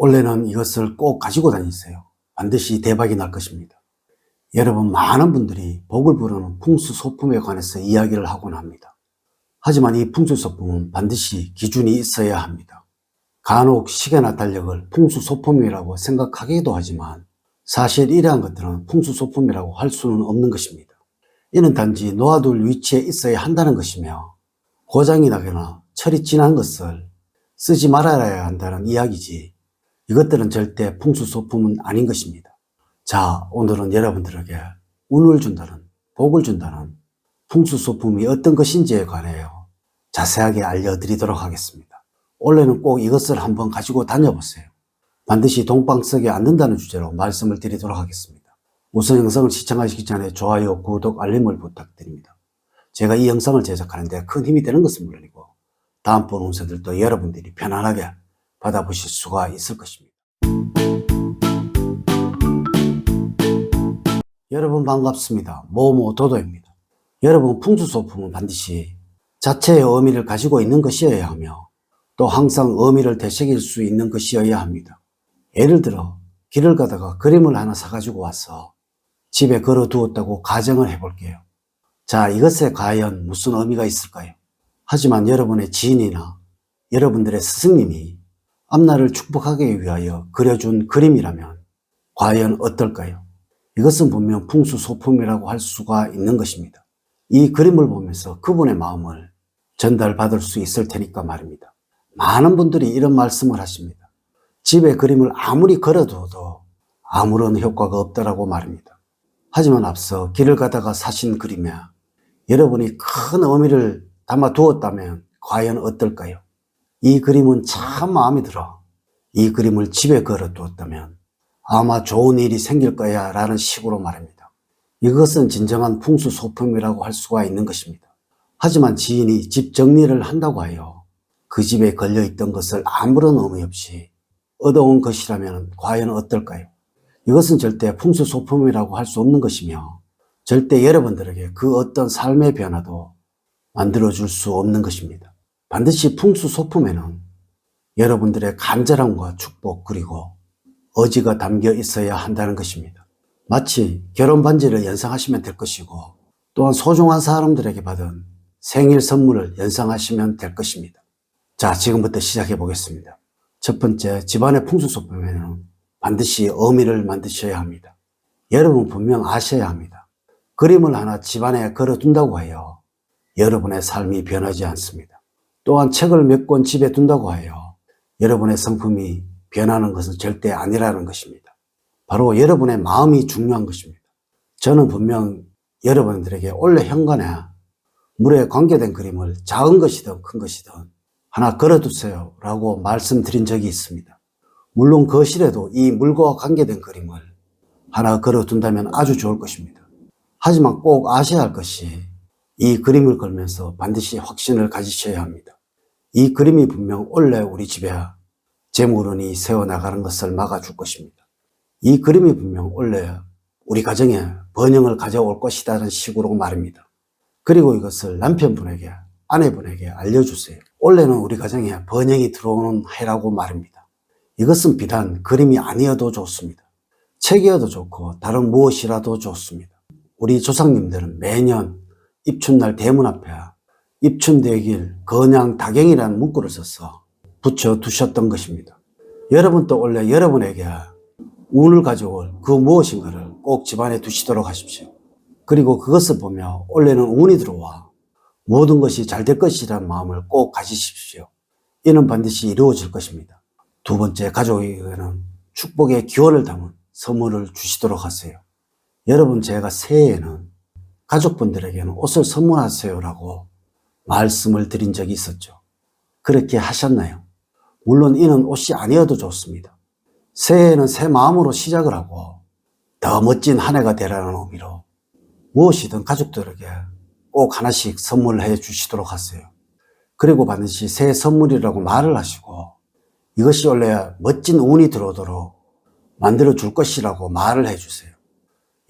올해는 이것을 꼭 가지고 다니세요. 반드시 대박이 날 것입니다. 여러분, 많은 분들이 복을 부르는 풍수 소품에 관해서 이야기를 하곤 합니다. 하지만 이 풍수 소품은 반드시 기준이 있어야 합니다. 간혹 시계나 달력을 풍수 소품이라고 생각하기도 하지만 사실 이러한 것들은 풍수 소품이라고 할 수는 없는 것입니다. 이는 단지 놓아둘 위치에 있어야 한다는 것이며 고장이 나거나 철이 지난 것을 쓰지 말아야 한다는 이야기지 이것들은 절대 풍수 소품은 아닌 것입니다. 자, 오늘은 여러분들에게 운을 준다는, 복을 준다는 풍수 소품이 어떤 것인지에 관하여 자세하게 알려드리도록 하겠습니다. 원래는 꼭 이것을 한번 가지고 다녀보세요. 반드시 동방석에 앉는다는 주제로 말씀을 드리도록 하겠습니다. 우선 영상을 시청하시기 전에 좋아요, 구독, 알림을 부탁드립니다. 제가 이 영상을 제작하는데 큰 힘이 되는 것은 물론이고 다음번 운세들도 여러분들이 편안하게 받아보실 수가 있을 것입니다. 여러분 반갑습니다. 모모 도도입니다. 여러분 풍수 소품은 반드시 자체의 의미를 가지고 있는 것이어야 하며 또 항상 의미를 되새길 수 있는 것이어야 합니다. 예를 들어 길을 가다가 그림을 하나 사가지고 와서 집에 걸어 두었다고 가정을 해볼게요. 자, 이것에 과연 무슨 의미가 있을까요? 하지만 여러분의 지인이나 여러분들의 스승님이 앞날을 축복하기 위하여 그려준 그림이라면 과연 어떨까요? 이것은 분명 풍수소품이라고 할 수가 있는 것입니다. 이 그림을 보면서 그분의 마음을 전달받을 수 있을 테니까 말입니다. 많은 분들이 이런 말씀을 하십니다. 집에 그림을 아무리 걸어둬도 아무런 효과가 없다라고 말입니다. 하지만 앞서 길을 가다가 사신 그림에 여러분이 큰 의미를 담아 두었다면 과연 어떨까요? 이 그림은 참 마음에 들어. 이 그림을 집에 걸어 두었다면 아마 좋은 일이 생길 거야 라는 식으로 말합니다. 이것은 진정한 풍수 소품이라고 할 수가 있는 것입니다. 하지만 지인이 집 정리를 한다고 하여 그 집에 걸려있던 것을 아무런 의미 없이 얻어온 것이라면 과연 어떨까요? 이것은 절대 풍수 소품이라고 할 수 없는 것이며 절대 여러분들에게 그 어떤 삶의 변화도 만들어줄 수 없는 것입니다. 반드시 풍수 소품에는 여러분들의 간절함과 축복 그리고 의지가 담겨 있어야 한다는 것입니다. 마치 결혼 반지를 연상하시면 될 것이고 또한 소중한 사람들에게 받은 생일 선물을 연상하시면 될 것입니다. 자, 지금부터 시작해 보겠습니다. 첫 번째, 집안의 풍수 소품에는 반드시 의미를 만드셔야 합니다. 여러분 분명 아셔야 합니다. 그림을 하나 집안에 걸어둔다고 해요. 여러분의 삶이 변하지 않습니다. 또한 책을 몇 권 집에 둔다고 해요. 여러분의 성품이 변하는 것은 절대 아니라는 것입니다. 바로 여러분의 마음이 중요한 것입니다. 저는 분명 여러분들에게 원래 현관에 물에 관계된 그림을 작은 것이든 큰 것이든 하나 걸어두세요 라고 말씀드린 적이 있습니다. 물론 거실에도 이 물과 관계된 그림을 하나 걸어둔다면 아주 좋을 것입니다. 하지만 꼭 아셔야 할 것이 이 그림을 걸면서 반드시 확신을 가지셔야 합니다. 이 그림이 분명 원래 우리 집에 재물운이 새어나가는 것을 막아줄 것입니다. 이 그림이 분명 원래 우리 가정에 번영을 가져올 것이라는 식으로 말입니다. 그리고 이것을 남편분에게, 아내분에게 알려주세요. 원래는 우리 가정에 번영이 들어오는 해라고 말입니다. 이것은 비단 그림이 아니어도 좋습니다. 책이어도 좋고 다른 무엇이라도 좋습니다. 우리 조상님들은 매년 입춘날 대문 앞에 입춘대길 건양 다경이라는 문구를 써서 붙여 두셨던 것입니다. 여러분도 원래 여러분에게 운을 가져올 그 무엇인가를 꼭 집안에 두시도록 하십시오. 그리고 그것을 보며 원래는 운이 들어와 모든 것이 잘 될 것이라는 마음을 꼭 가지십시오. 이는 반드시 이루어질 것입니다. 두 번째, 가족에게는 축복의 기원을 담은 선물을 주시도록 하세요. 여러분, 제가 새해에는 가족분들에게는 옷을 선물하세요라고 말씀을 드린 적이 있었죠. 그렇게 하셨나요? 물론 이는 옷이 아니어도 좋습니다. 새해에는 새 마음으로 시작을 하고 더 멋진 한 해가 되라는 의미로 무엇이든 가족들에게 꼭 하나씩 선물해 주시도록 하세요. 그리고 반드시 새 선물이라고 말을 하시고 이것이 원래 멋진 운이 들어오도록 만들어 줄 것이라고 말을 해 주세요.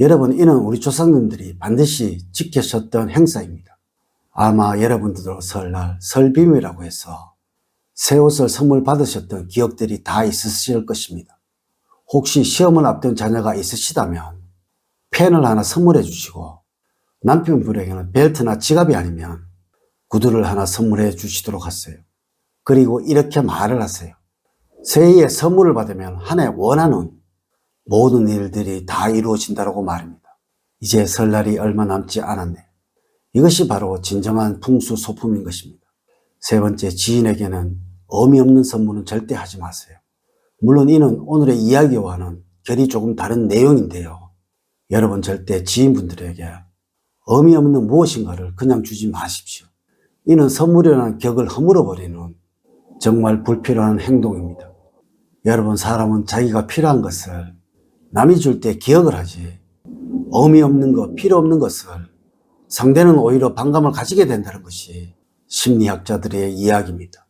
여러분, 이는 우리 조상님들이 반드시 지켜셨던 행사입니다. 아마 여러분들도 설날 설빔이라고 해서 새 옷을 선물 받으셨던 기억들이 다 있으실 것입니다. 혹시 시험을 앞둔 자녀가 있으시다면 펜을 하나 선물해 주시고 남편분에게는 벨트나 지갑이 아니면 구두를 하나 선물해 주시도록 하세요. 그리고 이렇게 말을 하세요. 새해에 선물을 받으면 한 해 원하는 모든 일들이 다 이루어진다고 말입니다. 이제 설날이 얼마 남지 않았네. 이것이 바로 진정한 풍수 소품인 것입니다. 세 번째, 지인에게는 의미 없는 선물은 절대 하지 마세요. 물론 이는 오늘의 이야기와는 결이 조금 다른 내용인데요. 여러분 절대 지인분들에게 의미 없는 무엇인가를 그냥 주지 마십시오. 이는 선물이라는 격을 허물어버리는 정말 불필요한 행동입니다. 여러분 사람은 자기가 필요한 것을 남이 줄 때 기억을 하지 의미 없는 것, 필요 없는 것을 상대는 오히려 반감을 가지게 된다는 것이 심리학자들의 이야기입니다.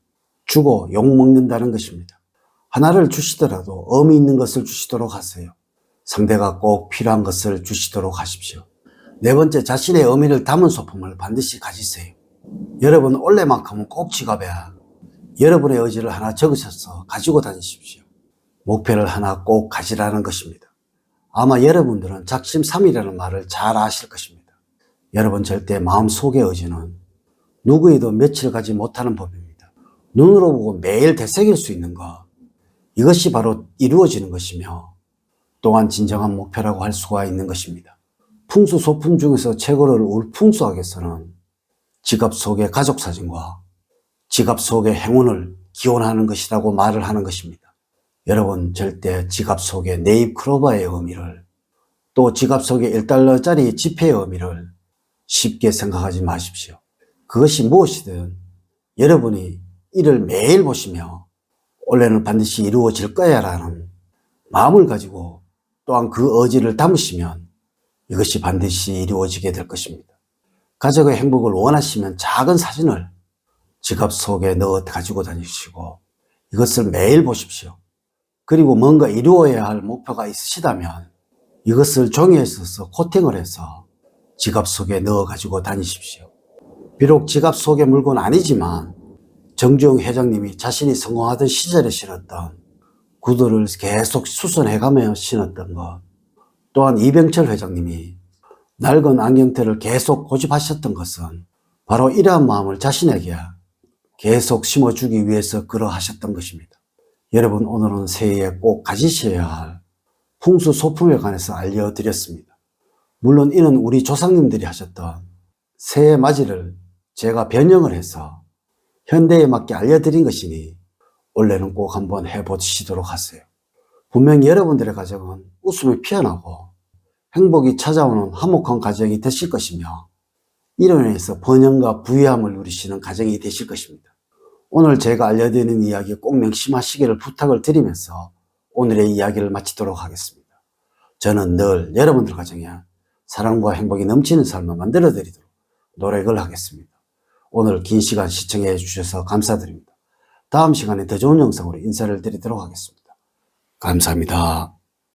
주고 욕먹는다는 것입니다. 하나를 주시더라도 의미 있는 것을 주시도록 하세요. 상대가 꼭 필요한 것을 주시도록 하십시오. 네 번째, 자신의 의미를 담은 소품을 반드시 가지세요. 여러분 올해만큼은 꼭 지갑에 여러분의 의지를 하나 적으셔서 가지고 다니십시오. 목표를 하나 꼭 가지라는 것입니다. 아마 여러분들은 작심삼일이라는 말을 잘 아실 것입니다. 여러분 절대 마음속의 의지는 누구에도 며칠 가지 못하는 법입니다. 눈으로 보고 매일 되새길 수 있는 것, 이것이 바로 이루어지는 것이며 또한 진정한 목표라고 할 수가 있는 것입니다. 풍수 소품 중에서 최고를 울풍수학에서는 지갑 속의 가족 사진과 지갑 속의 행운을 기원하는 것이라고 말을 하는 것입니다. 여러분 절대 지갑 속의 네잎 크로바의 의미를 또 지갑 속의 1달러짜리 지폐의 의미를 쉽게 생각하지 마십시오. 그것이 무엇이든 여러분이 이를 매일 보시며 올해는 반드시 이루어질 거야 라는 마음을 가지고 또한 그 의지를 담으시면 이것이 반드시 이루어지게 될 것입니다. 가족의 행복을 원하시면 작은 사진을 지갑 속에 넣어 가지고 다니시고 이것을 매일 보십시오. 그리고 뭔가 이루어야 할 목표가 있으시다면 이것을 종이에 써서 코팅을 해서 지갑 속에 넣어 가지고 다니십시오. 비록 지갑 속의 물건 아니지만 정주영 회장님이 자신이 성공하던 시절에 신었던 구두를 계속 수선해가며 신었던 것 또한 이병철 회장님이 낡은 안경테를 계속 고집하셨던 것은 바로 이러한 마음을 자신에게 계속 심어주기 위해서 그러하셨던 것입니다. 여러분 오늘은 새해에 꼭 가지셔야 할 풍수 소품에 관해서 알려드렸습니다. 물론 이는 우리 조상님들이 하셨던 새해 맞이를 제가 변형을 해서 현대에 맞게 알려드린 것이니 원래는 꼭 한번 해보시도록 하세요. 분명히 여러분들의 가정은 웃음이 피어나고 행복이 찾아오는 화목한 가정이 되실 것이며 인해서 번영과 부유함을 누리시는 가정이 되실 것입니다. 오늘 제가 알려드리는 이야기 꼭 명심하시기를 부탁을 드리면서 오늘의 이야기를 마치도록 하겠습니다. 저는 늘 여러분들 가정에 사랑과 행복이 넘치는 삶을 만들어 드리도록 노력을 하겠습니다. 오늘 긴 시간 시청해 주셔서 감사드립니다. 다음 시간에 더 좋은 영상으로 인사를 드리도록 하겠습니다. 감사합니다.